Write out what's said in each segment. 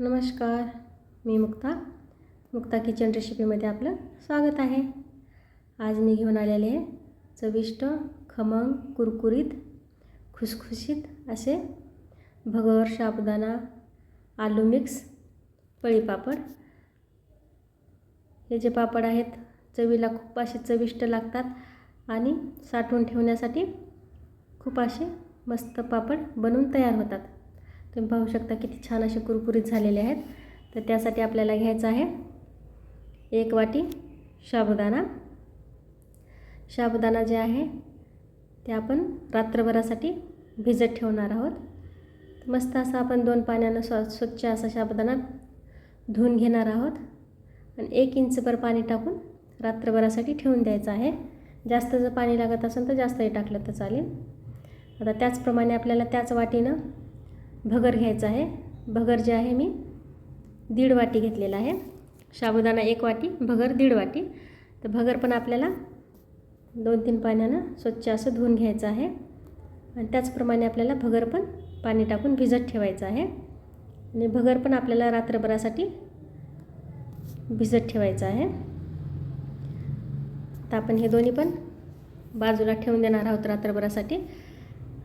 नमस्कार मी मुक्ता. मुक्ता किचन रेसिपीमध्ये आपलं स्वागत आहे. आज मी घेऊन आलेले आहे चविष्ट खमंग कुरकुरीत खुसखुशीत असे भगर साबुदाणा आलू मिक्स पळी पापड. हे जे पापड आहेत चवीला खूप असे चविष्ट लागतात आणि साठवून ठेवण्यासाठी खूप असे मस्त पापड बनवून तयार होतात. तुम्ही पाहू शकता किती छान असे कुरकुरीत झालेले आहेत. तर त्यासाठी आपल्याला घ्यायचं आहे एक वाटी साबुदाणा. साबुदाणा जे आहे ते आपण रात्रभरासाठी भिजत ठेवणार आहोत. मस्त असं आपण दोन पाण्यानं स्व स्वच्छ असा साबुदाणा धुवून घेणार आहोत. आणि एक इंचभर पाणी टाकून रात्रभरासाठी ठेवून द्यायचं आहे. जास्त जर पाणी लागत असेल तर जास्तही टाकलं तर चालेल. आता त्याचप्रमाणे आपल्याला त्याच वाटीनं भगर घ्यायचं आहे. भगर जे आहे मी दीड वाटी घेतलेला आहे. साबुदाणा एक वाटी भगर दीड वाटी. तर भगर पण आपल्याला दोन तीन पाण्यानं स्वच्छ असं धुवून घ्यायचं आहे. आणि त्याचप्रमाणे आपल्याला भगर पण पाणी टाकून भिजत ठेवायचं आहे. आणि भगर पण आपल्याला रात्रभरासाठी भिजत ठेवायचं आहे. तर आपण हे दोन्ही पण बाजूला ठेवून देणार आहोत रात्रभरासाठी.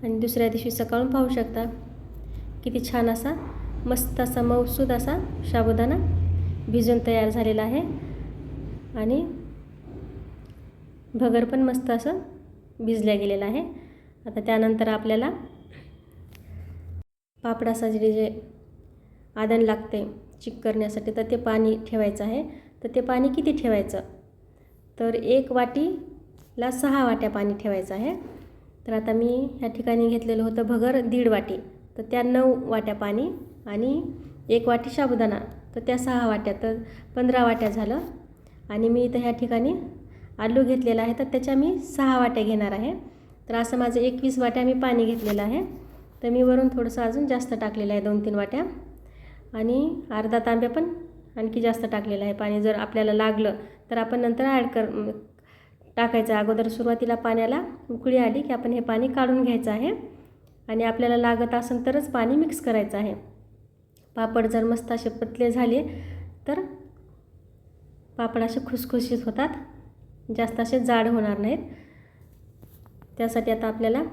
आणि दुसऱ्या दिवशी सकाळून पाहू शकता. किती छान असा मस्त असा मौसूद असा साबुदाणा भिजून तयार झालेला आहे. आणि भगर पण मस्त असं भिजल्या गेलेलं आहे. आता त्यानंतर आपल्याला पापडासाठी जे आदण लागते चिक करण्यासाठी तर ते पाणी ठेवायचं आहे. तर ते पाणी किती ठेवायचं? तर एक वाटीला सहा वाट्या पाणी ठेवायचं आहे. तर आता मी ह्या ठिकाणी घेतलेलं होतं भगर दीड वाटी. तर त्या नऊ वाट्या पाणी आणि एक वाटी साबुदाणा. तर त्या सहा वाट्या. तर पंधरा वाट्या झालं. आणि मी इथं ह्या ठिकाणी आलू घेतलेला आहे. तर त्याच्या मी सहा वाट्या घेणार आहे. तर असं माझं एकवीस वाट्या मी पाणी घेतलेलं आहे. तर मी वरून थोडंसं अजून जास्त टाकलेलं आहे दोन तीन वाट्या. आणि अर्धा तांब्या पण आणखी जास्त टाकलेलं आहे पाणी. जर आपल्याला लागलं तर आपण नंतर ॲड कर टाकायचं. अगोदर सुरुवातीला पाण्याला उकळी आली की आपण हे पाणी काढून घ्यायचं आहे. आणि आपल्याला लागत असेल तरच पाणी मिक्स करायचं आहे. पापड जर मस्त असे पतले झाले तर पापड असे खुसखुशीत होतात. जास्त असे जाड होणार नाहीत. त्यासाठी आता आपल्याला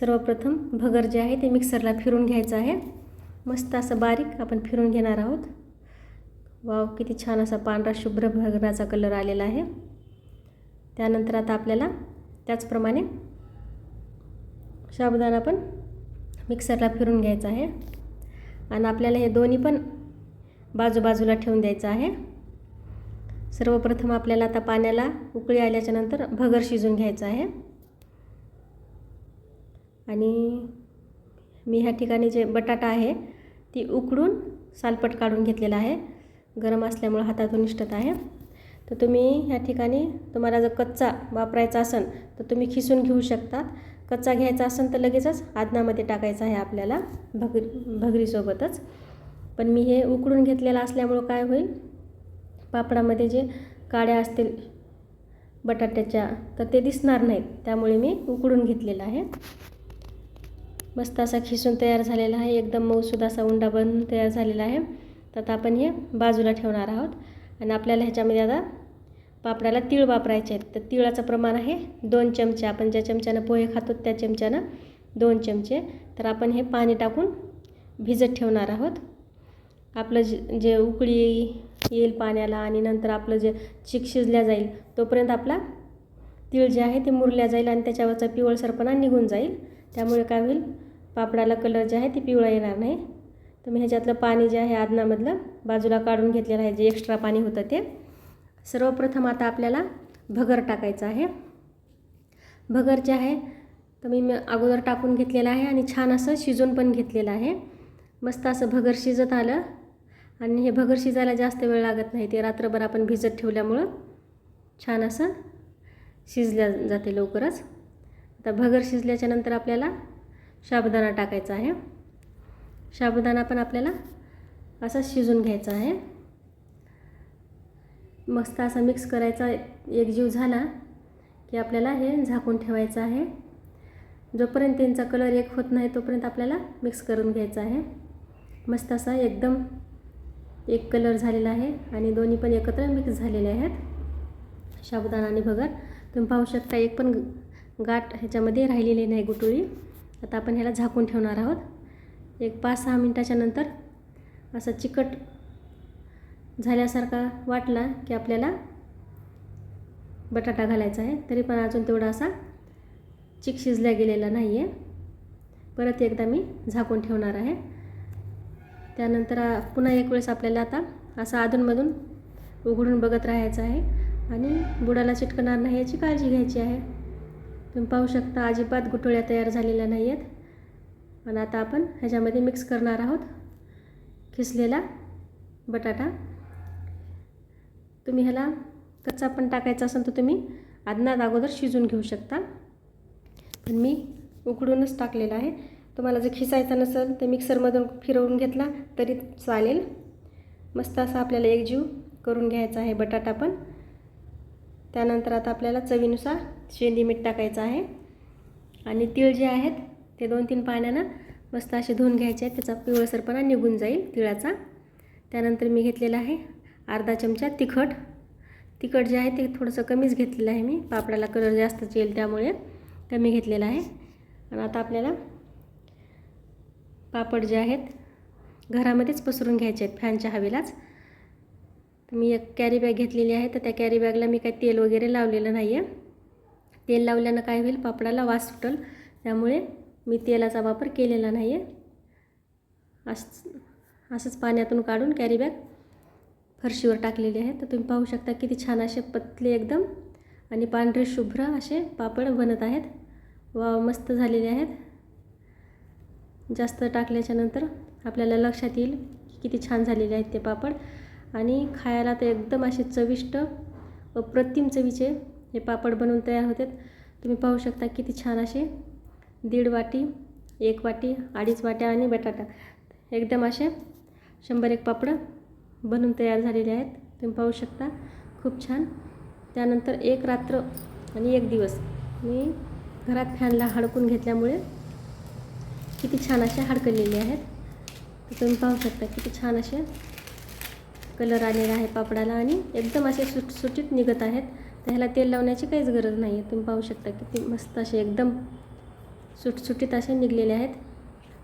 सर्वप्रथम भगर जे आहे ते मिक्सरला फिरून घ्यायचं आहे. मस्त असं बारीक आपण फिरून घेणार आहोत. वाव किती छान असा पांढरा शुभ्र भगराचा कलर आलेला आहे. त्यानंतर आता आपल्याला त्याचप्रमाणे साबुदाणा पण मिक्सरला फिरून घ्यायचा आहे. आणि आपल्याला हे दोन्ही पण बाजूबाजूला ठेवून द्यायचं आहे. सर्वप्रथम आपल्याला आता पाण्याला उकळी आल्याच्यानंतर भगर शिजून घ्यायचं आहे. आणि मी ह्या ठिकाणी जे बटाटा आहे ती उकडून सालपट काढून घेतलेला आहे. गरम असल्यामुळं हातातून निष्ठत आहे. तर तुम्ही ह्या ठिकाणी तुम्हाला जर कच्चा वापरायचा असेल तर तुम्ही खिसून घेऊ शकतात. कच्चा घ्यायचा असेल तर लगेचच आदनामध्ये टाकायचा आहे आपल्याला भगरी भगरीसोबतच. पण मी हे उकडून घेतलेलं असल्यामुळं काय होईल? पापडामध्ये जे काड्या असतील बटाट्याच्या तर ते दिसणार नाहीत. त्यामुळे मी उकडून घेतलेलं आहे. मस्त असा खिसून तयार झालेला आहे. एकदम मऊसूद असा उंडा बनून तयार झालेला आहे. तर आता आपण हे बाजूला ठेवणार आहोत. आणि आपल्याला ह्याच्यामध्ये आता पापडाला तीळ वापरायचे आहेत. तर तिळाचं प्रमाण आहे दोन चमचे. आपण ज्या चमच्यानं पोहे खातो त्या चमच्यानं दोन चमचे. तर आपण हे पाणी टाकून भिजत ठेवणार आहोत. आपलं जे जे उकळी येईल पाण्याला आणि नंतर आपलं जे चिक शिजल्या जाईल तोपर्यंत आपला तीळ जे आहे ते मुरल्या जाईल आणि त्याच्यावरचा पिवळसरपणा निघून जाईल. त्यामुळे काय होईल? पापडाला कलर जे आहे ते पिवळा येणार नाही. तर मी ह्याच्यातलं पाणी जे आहे आदनामधलं बाजूला काढून घेतलेलं आहे. जे एक्स्ट्रा पाणी होतं ते. सर्वप्रथम आता आपल्याला भगर टाकायचं आहे. भगर जे आहे तर मी अगोदर टाकून घेतलेलं आहे आणि छान असं शिजून पण घेतलेलं आहे. मस्त असं भगर शिजत आलं. आणि हे भगर शिजायला जास्त वेळ लागत नाही ते रात्रभर आपण भिजत ठेवल्यामुळं छान असं शिजल्या जाते लवकरच. आता भगर शिजल्याच्या नंतर आपल्याला साबुदाणा टाकायचा आहे. साबुदाणा पण आपल्याला असा शिजून घ्यायचा आहे. मस्त असा मिक्स करायचा एकजीव झाला की आपल्याला हे झाकून ठेवायचं आहे. जोपर्यंत त्यांचा कलर एक होत नाही तोपर्यंत आपल्याला मिक्स करून घ्यायचा आहे. मस्त असा एकदम एक कलर झालेला आहे आणि दोन्ही पण एकत्र मिक्स झालेले आहेत. साबुदाणा आणि भगर. तुम्ही पाहू शकता एक पण गाठ ह्याच्यामध्ये राहिलेली नाही गुटुळी आता आपण ह्याला झाकून ठेवणार आहोत. एक पाच सहा मिनटाच्या नंतर असा चिकट झाल्यासारखा वाटला की आपल्याला बटाटा घालायचा आहे. तरी पण अजून तेवढा असा चिक शिजल्या गेलेला नाही आहे परत एकदा मी झाकून ठेवणार आहे. त्यानंतर पुन्हा एक वेळेस आपल्याला आता असं अधूनमधून उघडून बघत राहायचं आहे. आणि बुडाला चिटकणार नाही याची काळजी घ्यायची आहे. तुम्ही पाहू शकता अजिबात गुटोळ्या तयार झालेल्या नाही आहेत आणि आता आपण ह्याच्यामध्ये मिक्स करणार आहोत. खिसलेला बटाटा. तुम्ही ह्याला कच्चा पण टाकायचा असेल तर तुम्ही आदनात अगोदर शिजून घेऊ शकता. पण मी उकडूनच टाकलेला आहे. तुम्हाला जर खिसायचा नसेल तर मिक्सरमधून फिरवून घेतला तरी चालेल. मस्त असा आपल्याला एकजीव करून घ्यायचा आहे बटाटा पण. त्यानंतर आता आपल्याला चवीनुसार शेंदी मीठ टाकायचं आहे. आणि तीळ जे आहेत ते दोन तीन पाण्यानं मस्त असे धुवून घ्यायचे आहेत. त्याचा पिवळसरपणा निघून जाईल तिळाचा. त्यानंतर मी घेतलेला आहे अर्धा चमचा तिखट. तिखट जे आहे ते थोडंसं कमीच घेतलेलं आहे मी. पापडाला कलर जास्तच येईल त्यामुळे कमी घेतलेला आहे. आणि आता आपल्याला पापड जे आहेत घरामध्येच पसरून घ्यायचे आहेत फॅनच्या हवेलाच. तर मी एक कॅरी बॅग घेतलेली आहे. तर त्या कॅरी बॅगला मी काही तेल वगैरे लावलेलं नाही आहे तेल लावल्यानं काय होईल? पापडाला वास सुटल. त्यामुळे मी तेलाचा वापर केलेला नाही आहे असं असंच पाण्यातून काढून कॅरी बॅग फरशीवर टाकलेले आहेत तर तुम्ही पाहू शकता किती छान असे पतले एकदम आणि पांढरे शुभ्र असे पापड बनत आहेत. वा मस्त झालेले आहेत. जास्त टाकल्याच्यानंतर आपल्याला लक्षात येईल की किती छान झालेले आहेत ते पापड. आणि खायला तर एकदम असे चविष्ट अप्रतिम चवीचे हे पापड बनवून तयार होतात तुम्ही पाहू शकता किती छान असे दीड वाटी एक वाटी अडीच वाट्या आणि बटाटा. एकदम असे शंभर एक पापड बनून तयार झालेले आहेत. तुम्ही पाहू शकता. खूप छान. त्यानंतर एक रात्र आणि एक दिवस. मी घरात फॅनला हडकून घेतल्यामुळे किती छान असे हडकलेले आहेत. तर तुम्ही पाहू शकता किती छान असे कलर आलेला आहे पापडाला आणि एकदम असे सुटसुटीत निघत आहेत. तर ह्याला तेल लावण्याची काहीच गरज नाही आहे तुम्ही पाहू शकता किती मस्त असे एकदम सुटसुटीत असे निघलेले आहेत.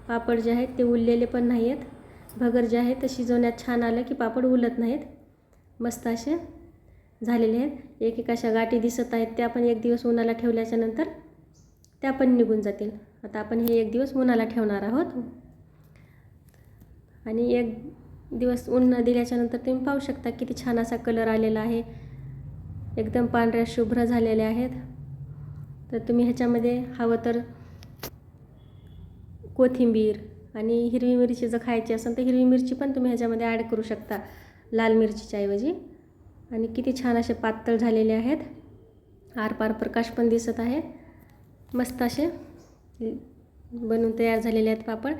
पापड जे आहेत ते उरलेले पण नाही आहेत भगर जे आहे ते शिजवण्यात छान आलं की पापड उलत नाहीत. मस्त असे झालेले आहेत. एक एक अशा गाठी दिसत आहेत त्या पण एक दिवस उन्हाला ठेवल्याच्या नंतर त्या पण निघून जातील. आता आपण हे एक दिवस उन्हाला ठेवणार आहोत. आणि एक दिवस ऊन दिल्याच्यानंतर तुम्ही पाहू शकता किती छान असा कलर आलेला आहे. एकदम पांढऱ्या शुभ्र झालेले आहेत. तर तुम्ही ह्याच्यामध्ये हवं तर कोथिंबीर आणि हिरवी मिरची जर खायची असेल तर हिरवी मिरची पण तुम्ही ह्याच्यामध्ये ॲड करू शकता लाल मिरचीच्या ऐवजी. आणि किती छान असे पातळ झालेले आहेत. आरपार प्रकाश पण दिसत आहे. मस्त असे बनून तयार झालेले आहेत पापड.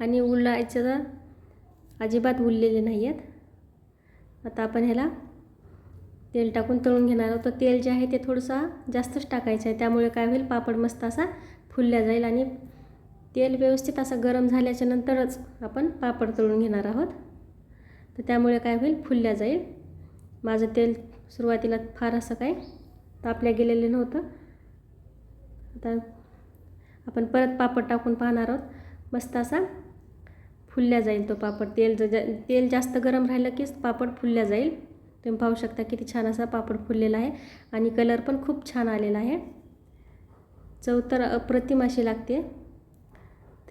आणि उलायचं तर अजिबात उरलेले नाही आहेत. आता आपण ह्याला तेल टाकून तळून घेणार आहोत. तर तेल जे आहे ते थोडंसं जास्तच टाकायचं आहे. त्यामुळे काय होईल? पापड मस्त असा फुलल्या जाईल आणि तेल व्यवस्थित असं गरम झाल्याच्या नंतरच आपण पापड तळून घेणार आहोत. तर त्यामुळे काय होईल? फुलल्या जाईल. माझं तेल सुरुवातीला फार असं काय तापल्या गेलेलं नव्हतं. आता आपण परत पापड टाकून पाहणार आहोत. मस्त असा फुलल्या जाईल तो पापड. तेल जर जा तेल जास्त गरम राहिलं कीच पापड फुलल्या जाईल. तुम्ही पाहू शकता किती छान असा पापड फुललेला आहे. आणि कलर पण खूप छान आलेला आहे. चव तर अप्रतिम अशी लागते.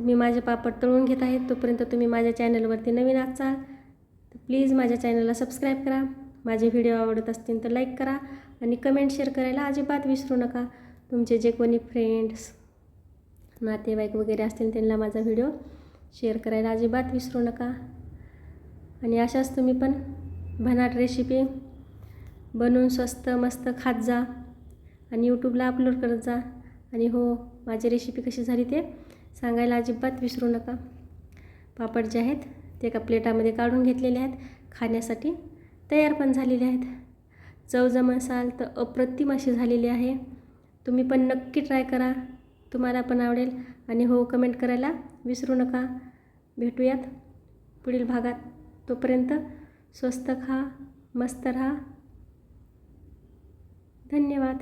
तुम्ही माझे पापड तळून घेत आहेत तोपर्यंत तुम्ही माझ्या चॅनलवरती नवीन असाल तर प्लीज माझ्या चॅनलला सबस्क्राईब करा. माझे व्हिडिओ आवडत असतील तर लाईक करा आणि कमेंट शेअर करायला अजिबात विसरू नका. तुमचे जे कोणी फ्रेंड्स नातेवाईक वगैरे असतील त्यांना माझा व्हिडिओ शेअर करायला अजिबात विसरू नका. आणि अशाच तुम्ही पण भन्नाट रेसिपी बनवून स्वस्त मस्त खात जा आणि यूट्यूबला अपलोड करत जा. आणि हो माझी रेसिपी कशी झाली ते सांगायला अजिबात विसरू नका. पापड जे आहेत ते एका प्लेटामध्ये काढून घेतलेले आहेत. खाण्यासाठी तयार पण झालेले आहेत. चव जमसाल तर अप्रतिम अशी झालेली आहे. तुम्ही पण नक्की ट्राय करा. तुम्हाला पण आवडेल. आणि हो कमेंट करायला विसरू नका. भेटूयात पुढील भागात. तोपर्यंत स्वस्त खा मस्त राहा. धन्यवाद.